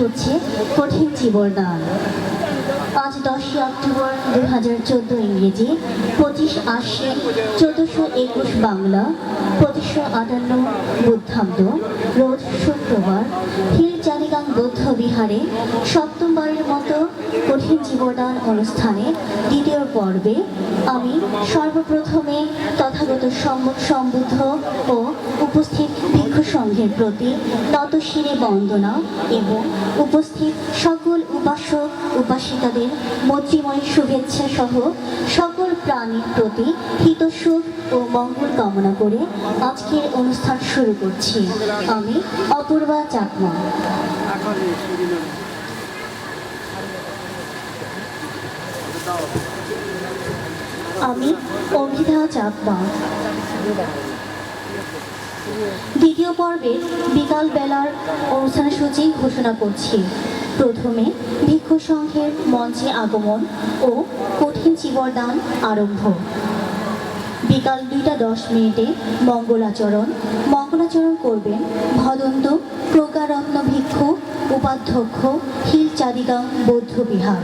হচ্ছে কঠিন জীবনদান আজ দশই অক্টোবর দু হাজার চোদ্দ ইংরেজি, পঁচিশ আশ্বিন চোদ্দোশো একুশ বাংলা, পঁচিশশো আটান্ন বুদ্ধাব্দ রোজ শুক্রবার হিল চারিগাং বৌদ্ধ বিহারে সপ্তমবারের মতো কঠিন জীবনদান অনুষ্ঠানে দ্বিতীয় পর্বে আমি সর্বপ্রথমে তথাগত সম্বুদ্ধ ও উপস্থিত ভিক্ষু সংঘের প্রতি নতশিরে বন্দনা এবং উপস্থিত সকল উপাসক, উপাসিকাদের মৈত্রীময় শুভেচ্ছা সহ সকল প্রাণীর প্রতি হিতসুখ ও মঙ্গল কামনা করে আজকের অনুষ্ঠান শুরু করছি। আমি অপূর্বা চাকমা। আমি অভিধা চাকমা। দ্বিতীয় পর্বে বিকাল বেলার অনুষ্ঠান সূচি ঘোষণা করছি। প্রথমে ভিক্ষু সংঘের মঞ্চে আগমন ও কঠিন চিবরদান আরম্ভ। বিকাল দুইটা দশ মিনিটে মঙ্গলাচরণ। মঙ্গলাচরণ করবেন ভদন্ত প্রকারত্ন ভিক্ষু, উপাধ্যক্ষ, হিল চাদিগাং বৌদ্ধ বিহার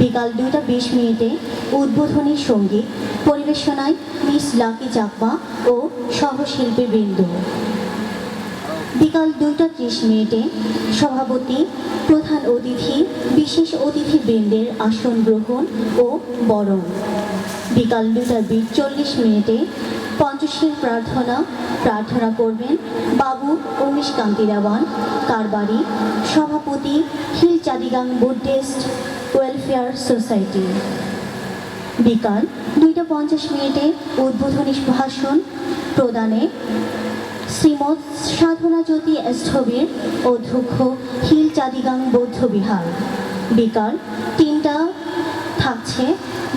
বিকাল দুইটা বিশ মিনিটে উদ্বোধনী সংগীত পরিবেশনায় মিস লাকি চাকমা ও সহশিল্পী বৃন্দ। বিকাল দুইটা ত্রিশ মিনিটে সভাপতি, প্রধান অতিথি, বিশেষ অতিথি বৃন্দের আসন গ্রহণ ও বরণ। বিকাল দুটা চল্লিশ মিনিটে পঞ্চশীল প্রার্থনা প্রার্থনা করবেন বাবু উমেশ কান্তি দেওয়ান, কারবারি, সভাপতি hill Chadigang Buddhist welfare society. বিকাল দুইটা পঞ্চাশ মিনিটে উদ্বোধনী ভাষণ প্রদানে শ্রীমৎ সাধনা জ্যোতি স্থবির অধ্যক্ষ হিল চাদিগাং বৌদ্ধ বিহার। বিকাল তিনটা থাকছে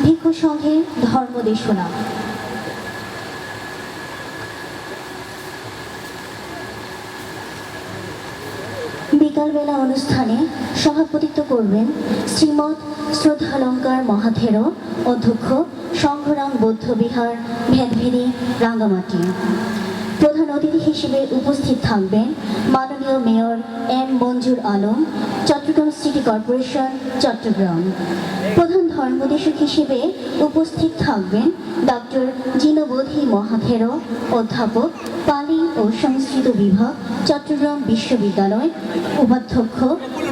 ভিক্ষু সংঘের ধর্মদেশনা। বিকালবেলা অনুষ্ঠানে সভাপতিত্ব করবেন শ্রীমৎ শ্রদ্ধালঙ্কার মহাথের অধ্যক্ষ সংঘরাম বৌদ্ধবিহার ভেদভেদি রাঙ্গামাটি। প্রধান অতিথি হিসেবে উপস্থিত থাকবেন মাননীয় mayor M Manzur Alam, Chattogram city corporation, Chattogram. প্রধান ধর্মদেশক হিসেবে উপস্থিত থাকবেন ডক্টর জিনবোধি মহাথের অধ্যাপক পালি ও সংস্কৃত বিভাগ চট্টগ্রাম বিশ্ববিদ্যালয় উপাধ্যক্ষ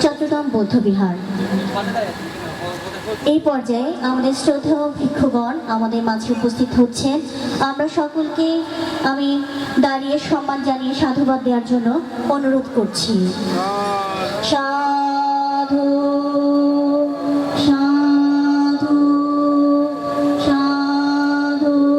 চট্টগ্রাম বৌদ্ধবিহার। এই পর্যায়ে আমাদের শ্রদ্ধেয় ভিক্ষুগণ আমাদের মাঝে উপস্থিত হচ্ছেন। আমরা সকলকে আমি দাঁড়িয়ে সম্মান জানিয়ে সাধুবাদ দেওয়ার জন্য অনুরোধ করছি।